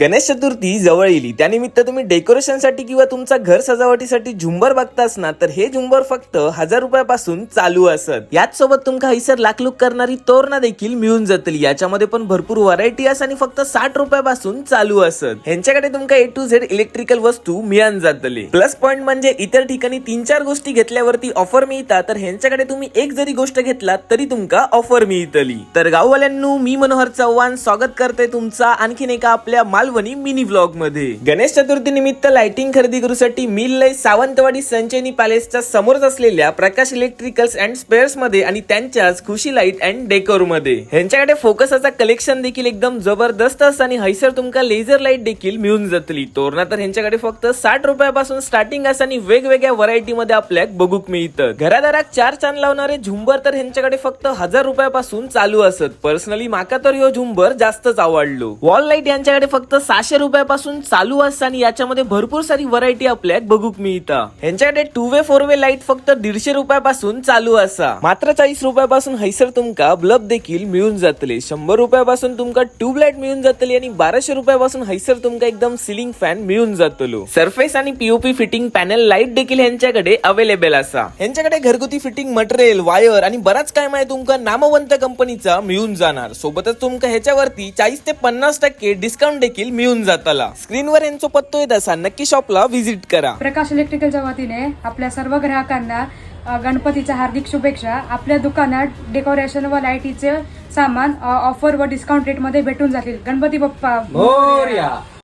गणेश चतुर्थी जवळ येईल. त्यानिमित्त तुम्ही डेकोरेशनसाठी किंवा तुमचा घर सजावटीसाठी झुंबर बघतास ना तर हे झुंबर फक्त हजार रुपयापासून चालू असत. याच सोबत तुमका हैसर लाखलूक करणारी तोरणा देखील मिळून जातली. याच्यामध्ये पण भरपूर व्हरायटी असं आणि फक्त साठ रुपयापासून चालू असत. ह्यांच्याकडे तुमका ए टू झेड इलेक्ट्रिकल वस्तू मिळून जातली. प्लस पॉइंट म्हणजे इतर ठिकाणी तीन चार गोष्टी घेतल्यावरती ऑफर मिळतात तर ह्यांच्याकडे तुम्ही एक जरी गोष्ट घेतलात तरी तुमका ऑफर मिळतली. तर गाववाल्यांनो मी मनोहर चव्हाण स्वागत करते तुमचा. आणखीन एका आपल्या मालवणी मिनी व्लॉगमध्ये. गणेश चतुर्थी निमित्त लाइटिंग खरेदी करूसाठी मिल सावंतवाडी संचयनी पॅलेसच्या समोरच असलेल्या प्रकाश इलेक्ट्रिकल्स अँड स्पेअर्समध्ये आणि त्यांच्याच खुशी लाइट अँड डेकोरमध्ये. ह्यांच्याकडे फोकसाचा कलेक्शन देखील एकदम जबरदस्त असतं आणि हैसर तुमका लेझर लाइट देखील मिळून जातली. तोरणा तर ह्यांच्याकडे फक्त साठ रुपयापासून स्टार्टिंग असं आणि वेगवेगळ्या व्हरायटी मध्ये आपल्याक बघूक मिळतं. घरादाराक चार चांद लावणारे झुंबर तर ह्यांच्याकडे फक्त हजार रुपयापासून चालू असत. पर्सनली माका तर ह्यो झुंबर जास्तच आवडलो. वॉल लाइट यांच्याकडे फक्त सहाशे रुपयापासून चालू असतं आणि याच्यामध्ये भरपूर सारी व्हरायटी आपल्याक बघूक मिळतं ह्यांच्याकडे two way four way light फक्त दीडशे रुपयापासून चालू असा मात्र चाळीस रुपयापासून हैसर तुमका बल्ब देखील मिळून जातले. शंभर रुपयापासून तुमका ट्यूबलाईट मिळून जातली आणि बाराशे रुपयापासून हैसर तुमका एकदम सिलिंग फॅन मिळून जातलो. सरफेस आणि पीओपी फिटिंग पॅनल लाइट देखील ह्यांच्याकडे अवेलेबल असा ह्यांच्याकडे घरगुती फिटिंग मटेरियल वायर आणि बराच काय माहिती तुमका नामवंत कंपनीचा मिळून जाणार. सोबतच तुमका ह्याच्यावरती चाळीस ते पन्नास टक्के डिस्काउंट देखील देखील मिळून जाताला. स्क्रीनवर यांचा पत्तो येत असा नक्की शॉपला व्हिजिट करा. प्रकाश इलेक्ट्रिकलच्या वतीने आपल्या सर्व ग्राहकांना अ, गणपतीच्या हार्दिक शुभेच्छा. आपल्या दुकानात डेकोरेशन व लाईटीचे सामान ऑफर व डिस्काउंट रेटमध्ये भेटून जातील. गणपती बाप्पा. मोरया.